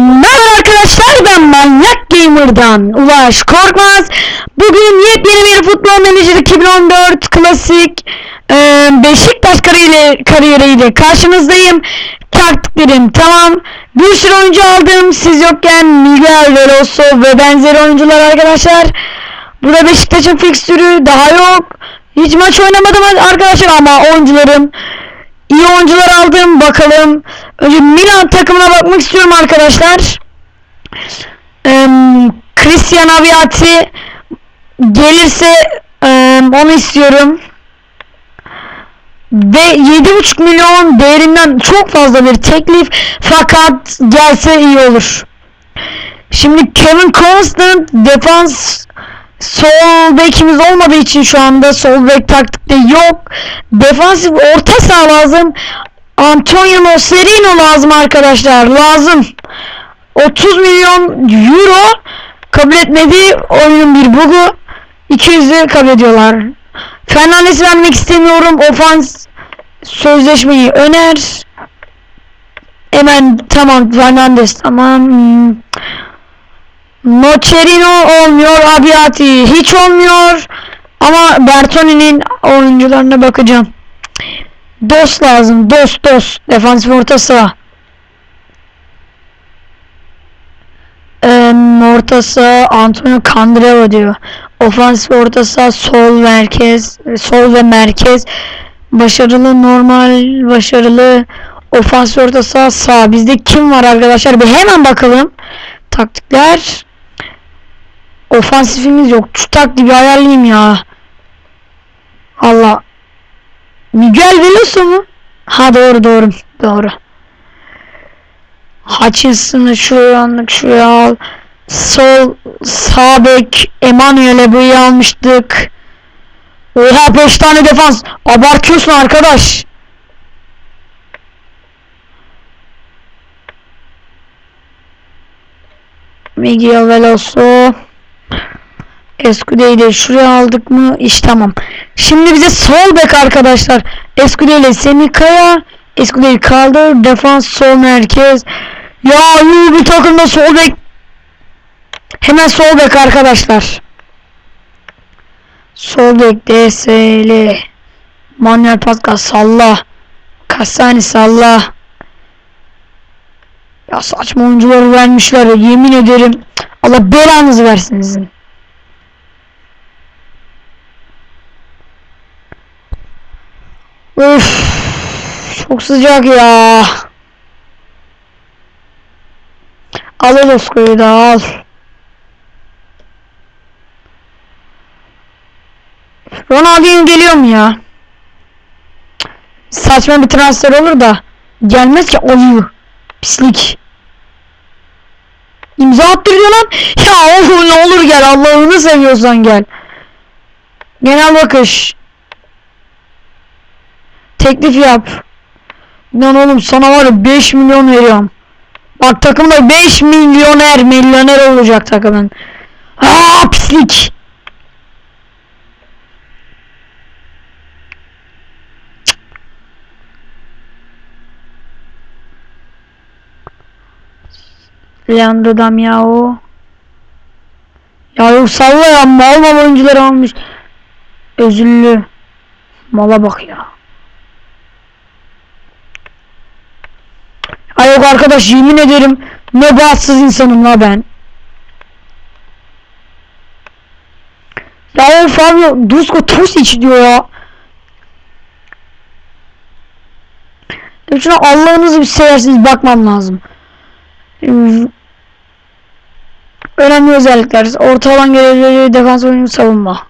Merhaba arkadaşlar ben Manyak Gamer'dan Ulaş Korkmaz. Bugün yepyeni bir Futbol Manager 2014 klasik e, Beşiktaş kariyeri, kariyeriyle karşınızdayım. Taktiklerim tamam. Bir sürü oyuncu aldım. Siz yokken Miguel Veloso ve benzeri oyuncular arkadaşlar. Burada Beşiktaş'ın fikstürü daha yok. Hiç maç oynamadım arkadaşlar ama oyuncularım İyi oyuncular aldım bakalım. Önce Milan takımına bakmak istiyorum arkadaşlar. Ee, Christian Aviati gelirse e, onu istiyorum. Ve 7,5 milyon değerinden çok fazla bir teklif fakat gelse iyi olur. Şimdi Kevin Constant defans sol bekimiz olmadığı için şu anda sol bek taktikte yok. Defansif orta saha lazım. Antonio Nocerino lazım arkadaşlar. Lazım. 30 milyon euro kabul etmedi. Oyunun bir bugu. 200'ü kabul ediyorlar. Fernandes vermek istemiyorum. Ofans sözleşmeyi öner. Hemen tamam Fernandes tamam. Nocerino olmuyor, Abiati hiç olmuyor. Ama Bertoni'nin oyuncularına bakacağım. Dost lazım, dost dost. Defansif orta saha. Ee, orta saha Antonio Candreva diyor. Ofansif orta saha sol merkez, sol ve merkez. Başarılı, normal, başarılı. Ofansif orta saha sağ. Bizde kim var arkadaşlar? Bir hemen bakalım. Taktikler. Ofansifimiz yok. Şu taktiği ayarlayayım ya. Allah. Miguel Veloso mu? Ha doğru doğru. Doğru. Hutchinson'ı şuraya aldık. Şuraya al. Sol sağ bek Emanuel Ebu'yu almıştık. Oha 5 tane defans. Abartıyorsun arkadaş. Miguel Veloso. Escude'yi de şuraya aldık mı? İş tamam. Şimdi bize sol bek arkadaşlar. Escude ile Semikaya. Escude'yi kaldır. Defans sol merkez. Ya yuh bir takımda sol bek. Hemen sol bek arkadaşlar. Sol bek DSL. Manuel Pascal salla. Kasani salla. Ya saçma oyuncuları vermişler yemin ederim. Allah belanızı versin sizin. Üf, çok sıcak ya. Al o Osko'yu da al. Ronaldinho geliyor mu ya? Saçma bir transfer olur da gelmez ki ayı. Pislik. İmza attırıyor lan. Ya oğlum ne olur gel Allah'ını seviyorsan gel. Genel bakış. Teklif yap. Lan oğlum sana var ya 5 milyon veriyorum. Bak takımda 5 milyoner milyoner olacak takımın. Aa pislik. Leandro Damiao. Ya yok salla ya mal mal oyuncuları almış. Özürlü. Mala bak ya. Ay yok arkadaş yemin ederim ne bahtsız insanım la ben. Ya o Fabio Dusko Tosic diyor ya. Şuna Allah'ınızı bir seversiniz bakmam lazım. Önemli özellikler. Orta alan görevleri, defans oyunu, savunma.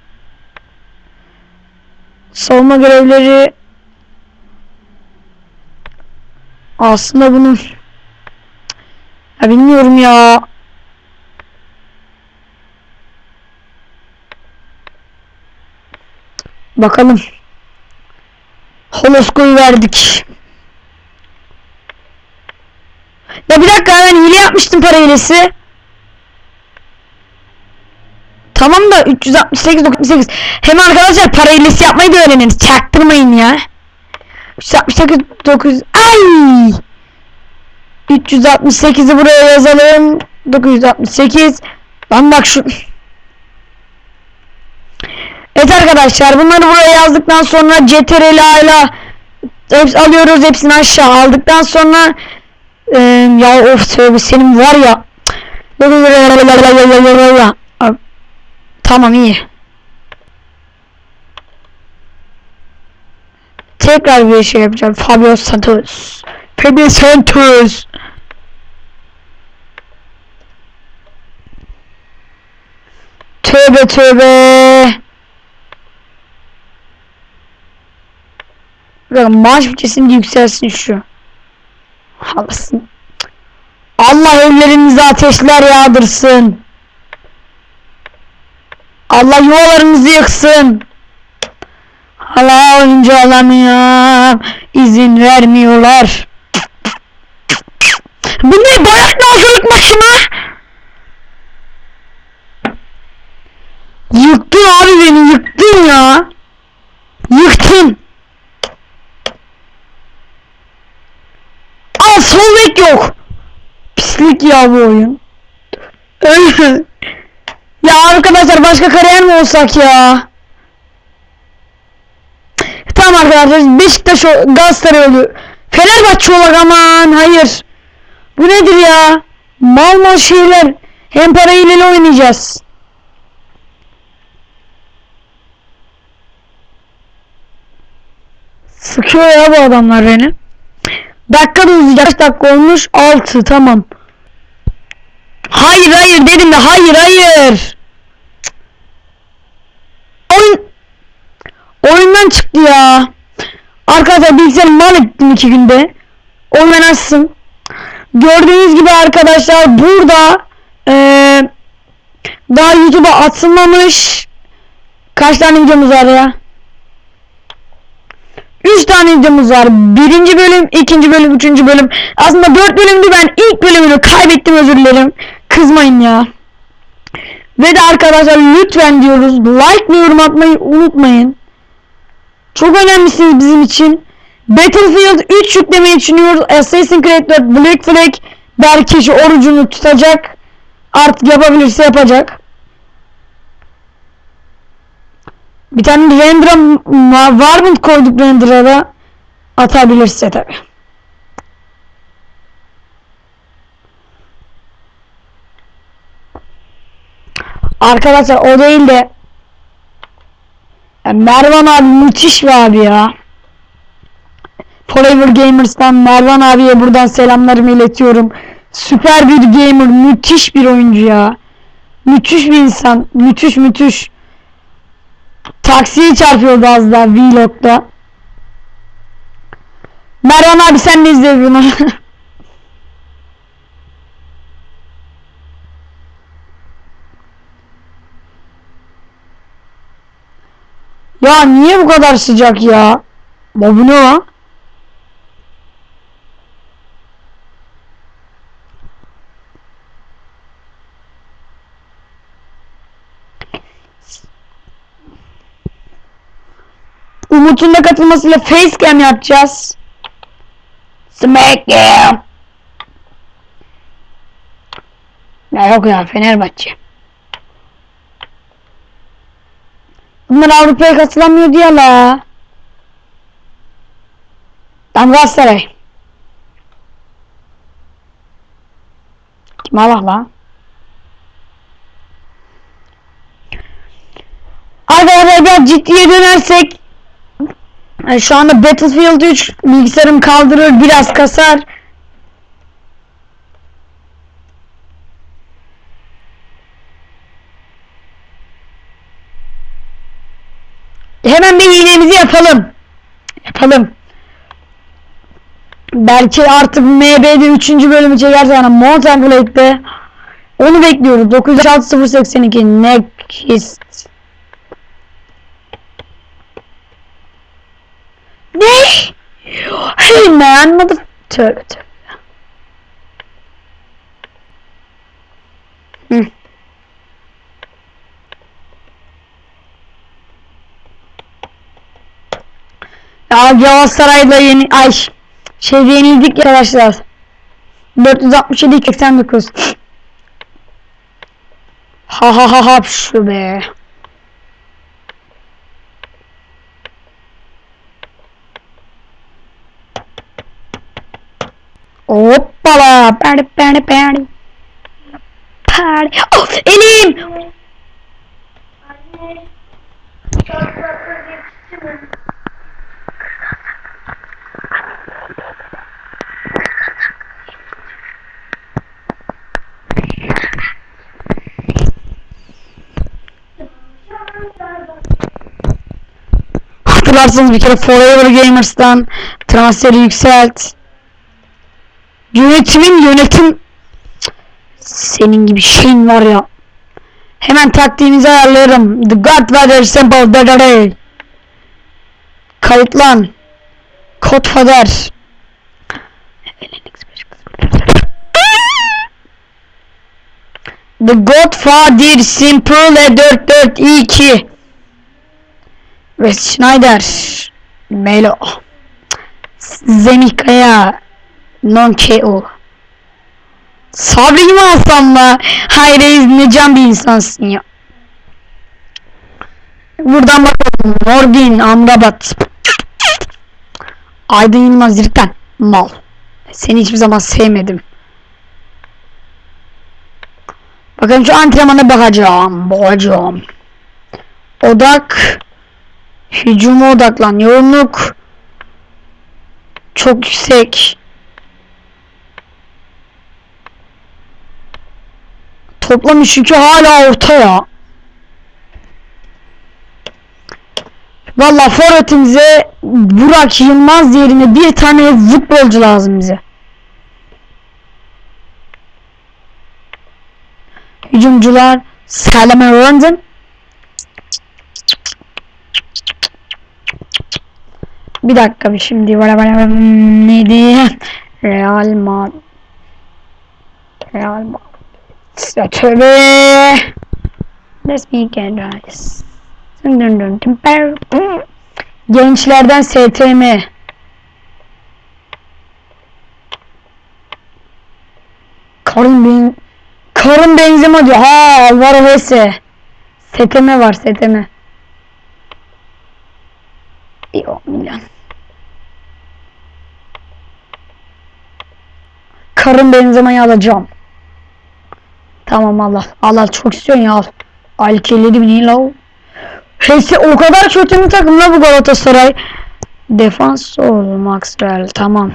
Savunma görevleri aslında bunun ya bilmiyorum ya. Bakalım. Holosko'yu verdik. Ya bir dakika ben hile yapmıştım para hilesi. Tamam da 368 98. Hem arkadaşlar para hilesi yapmayı da öğreniniz. Çaktırmayın ya. 368 9 ay. 368'i buraya yazalım. 968. Lan bak şu. Evet arkadaşlar bunları buraya yazdıktan sonra CTRL ile hepsi alıyoruz hepsini aşağı aldıktan sonra e, ya of tövbe senin var ya tamam iyi tekrar bir şey yapacağım Fabio Santos Fabio Santos tövbe tövbe Bakın maaş bütçesini yükselsin şu. Halasın. Allah evlerinize ateşler yağdırsın. Allah yuvalarınızı yıksın. Allah oyuncu alamıyor. İzin vermiyorlar. Bu ne bayak nazırlık maşını? Yıktın abi beni yıktın ya. Yıktın. Aa sol bek yok. Pislik ya bu oyun. ya arkadaşlar başka kariyer mi olsak ya? Tamam arkadaşlar Beşiktaş Galatasaray oluyor. Fenerbahçe olak aman hayır. Bu nedir ya? Mal mal şeyler. Hem parayla oynayacağız. Sıkıyor ya bu adamlar beni. Dakika da uzayacak. Kaç dakika olmuş? 6 tamam. Hayır hayır dedim de hayır hayır. Oyun oyundan çıktı ya. Arkadaşlar bilgisayarı mal ettim iki günde. Oyun açsın. Gördüğünüz gibi arkadaşlar burada eee daha YouTube'a atılmamış kaç tane videomuz var ya? 3 tane videomuz var. Birinci bölüm, ikinci bölüm, üçüncü bölüm. Aslında 4 bölümdü ben ilk bölümünü kaybettim özür dilerim. Kızmayın ya. Ve de arkadaşlar lütfen diyoruz like ve yorum atmayı unutmayın. Çok önemlisiniz bizim için. Battlefield 3 yüklemeyi düşünüyoruz. Assassin's Creed 4 Black Flag belki orucunu tutacak. Artık yapabilirse yapacak. Bir tane render'a ma- var mı koyduk render'a da atabilirse tabi. Arkadaşlar o değil de ya Mervan abi müthiş bir abi ya. Forever Gamers'tan Mervan abiye buradan selamlarımı iletiyorum. Süper bir gamer, müthiş bir oyuncu ya. Müthiş bir insan, müthiş müthiş. Taksiye çarpıyordu az daha vlogda. Mervan abi sen de izle bunu. Ya niye bu kadar sıcak ya? Bu ne lan? Umut'un da katılmasıyla facecam yapacağız. Smackdown. Ya yok ya Fenerbahçe. Bunlar Avrupa'ya katılamıyor diye la. Tam Galatasaray. Kim Allah la? Arkadaşlar ciddiye dönersek yani şu anda Battlefield 3 bilgisayarım kaldırır biraz kasar. Hemen yapalım. Yapalım. Belki artık MB'de 3. bölümü çekerse yani Mountain Blade'de onu bekliyoruz. 96082 Next. Ne? Hey man, mother... Tövbe tövbe. Hı. Ya Galatasaray'la yeni... Ay... Şey yenildik arkadaşlar. 467 89. Ha ha ha ha şu be. Hoppala. Perde perde perde. Perde. Oh, elim. Anne. Çorapları geçti mi? Hatırlarsınız bir kere Forever Gamers'tan transferi yükselt. Yönetimin yönetim senin gibi şeyin var ya. Hemen taktiğinizi ayarlarım. The Godfather Simple Dadare. Kayıtlan. Godfather. The Godfather Simple 4422. Wes Schneider. Melo. Zemikaya. Non KO. Sabri'yi mi alsam la? Hayır ne can bir insansın ya. Buradan bakalım. Nordin, Amrabat. Aydın Yılmaz Zirkten. Mal. Seni hiçbir zaman sevmedim. Bakın şu antrenmana bakacağım. Bakacağım. Odak. Hücuma odaklan. Yoğunluk. Çok yüksek. Toplam yükü hala orta ya. Valla forvetimize Burak Yılmaz yerine bir tane futbolcu lazım bize. Hücumcular Salome Rondon. Bir dakika bir şimdi bana bana neydi? Real Madrid. Real Madrid. Tövbe. Let's begin guys. Gençlerden STM. Karın ben Karın Benzema diyor. Ha Alvaro Hesse. STM var STM. Yo milyon. Karın Benzema'yı alacağım. Tamam Allah. Allah çok istiyorsun ya al. Aylık 57 bin iyi la o. Hesse o kadar kötü mü takım la bu Galatasaray? Defans sol Maxwell tamam.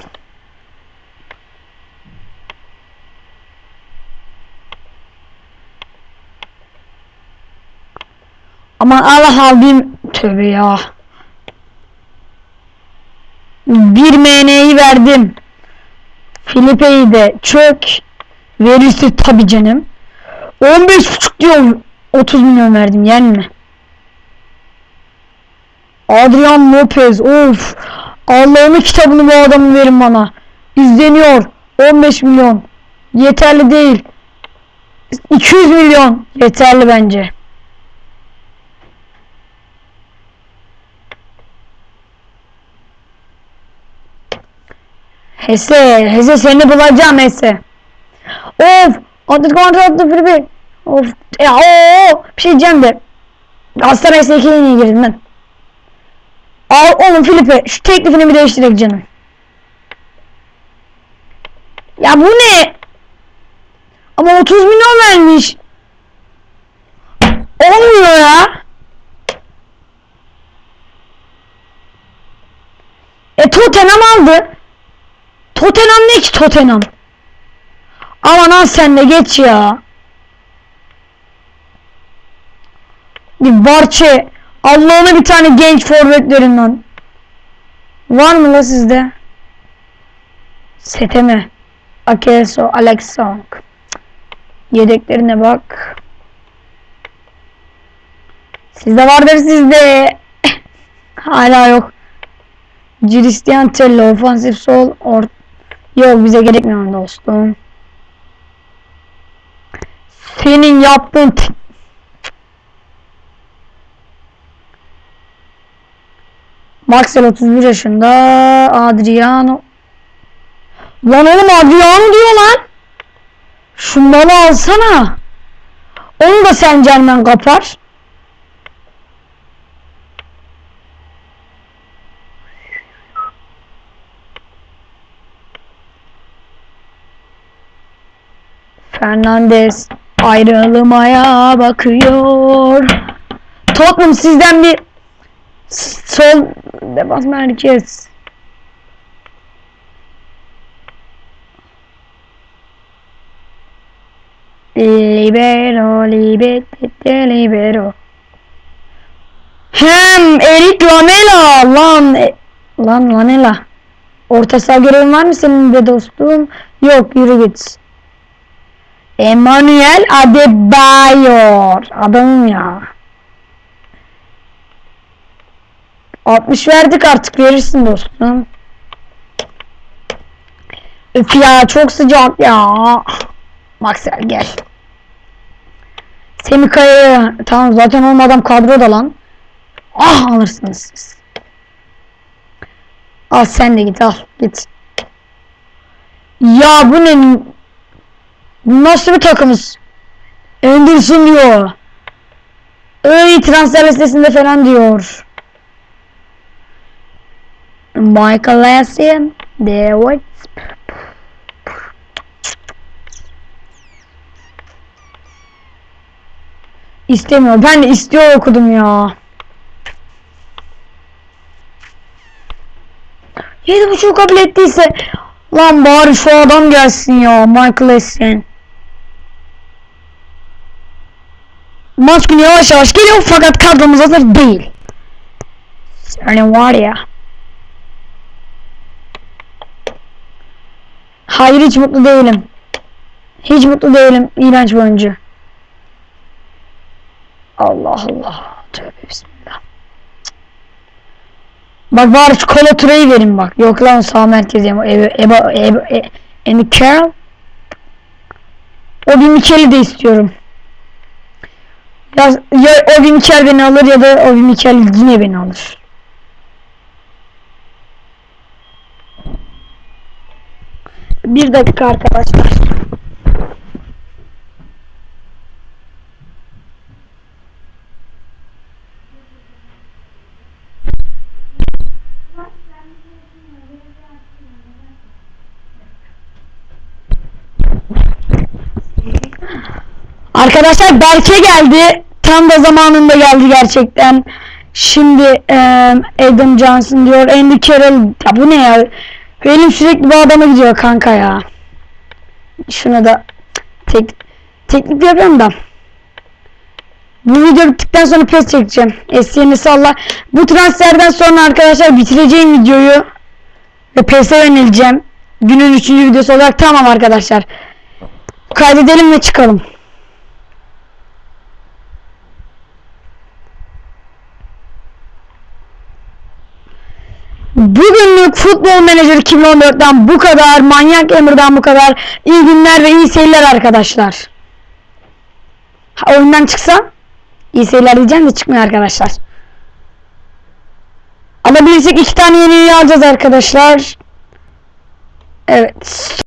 Aman Allah alayım. Tövbe ya. Bir MN'yi verdim. Filipe'yi de çök. Verirse tabi canım. 15.5 diyor. 30 milyon verdim yen mi? Adrian Lopez of. Allah'ın kitabını bu adamı verin bana. İzleniyor. 15 milyon. Yeterli değil. 200 milyon. Yeterli bence. Hese, Hese seni bulacağım Hese. Of, Atletico Madrid attı Filipe. Of, ya o bir şey diyeceğim de. Galatasaray S2'ye niye girdin lan? Al oğlum Filipe, şu teklifini bir değiştirek canım. Ya bu ne? Ama 30 milyon vermiş. Olmuyor ya. E Tottenham aldı. Tottenham ne ki Tottenham? Aman al sen de geç ya. Bir Barçe. Allah'ına bir tane genç forvetlerin lan. Var mı la sizde? Seteme. Akelso, Alex Song. Yedeklerine bak. Sizde vardır sizde. Hala yok. Cristian Tello ofansif sol or Yok bize gerekmiyor dostum. Senin yaptığın Maxwell 31 yaşında Adriano Lan oğlum Adrian diyor lan. Şunları alsana. Onu da sen Cermen kapar. Fernandez ayrılmaya bakıyor. Tottenham sizden bir sol defans merkez. Libero, libero, libero. Hem Erik Lamela lan e- lan Lamela. Orta saha görevin var mı senin de dostum? Yok yürü git. Emmanuel Adebayor. Adamım ya. 60 verdik artık verirsin dostum. Öf ya çok sıcak ya. Maxwell gel. Semikaya tamam zaten olmadan kadroda lan. Ah alırsınız siz. Al sen de git al git. Ya bu ne? Nasıl bir takımız? Anderson diyor. Öyle transfer listesinde falan diyor. Michael Essien. David. İstemiyor. Ben de istiyor okudum ya. Yedi buçuk kabul ettiyse lan bari şu adam gelsin ya Michael Essien. Maç günü yavaş yavaş geliyor fakat kadromuz hazır değil. Yani var ya. Hayır hiç mutlu değilim. Hiç mutlu değilim. İğrenç bir oyuncu. Allah Allah. Tövbe bismillah. Bak bari şu Kolo Ture'yi verin bak. Yok lan sağ merkezi ama Eba Eba Eba e, Carroll. O bir Mikel'i de istiyorum. Ya, ya o bir Mikel beni alır ya da o bir Mikel yine beni alır. Bir dakika arkadaşlar. Arkadaşlar Berke geldi. Tam da zamanında geldi gerçekten. Şimdi eee, Adam Johnson diyor. Andy Carroll. Ya bu ne ya? Benim sürekli bu adama gidiyor kanka ya. Şuna da tek teknik yapıyorum da. Bu video bittikten sonra pes çekeceğim. Esiyeni salla. Bu transferden sonra arkadaşlar bitireceğim videoyu. Ve PES'e yöneleceğim. Günün üçüncü videosu olarak tamam arkadaşlar. Kaydedelim ve çıkalım. Futbol Manager 2014'ten bu kadar. Manyak Emir'den bu kadar. İyi günler ve iyi seyirler arkadaşlar. Ha, oyundan çıksa iyi seyirler diyeceğim de çıkmıyor arkadaşlar. Alabilirsek iki tane yeni üye alacağız arkadaşlar. Evet.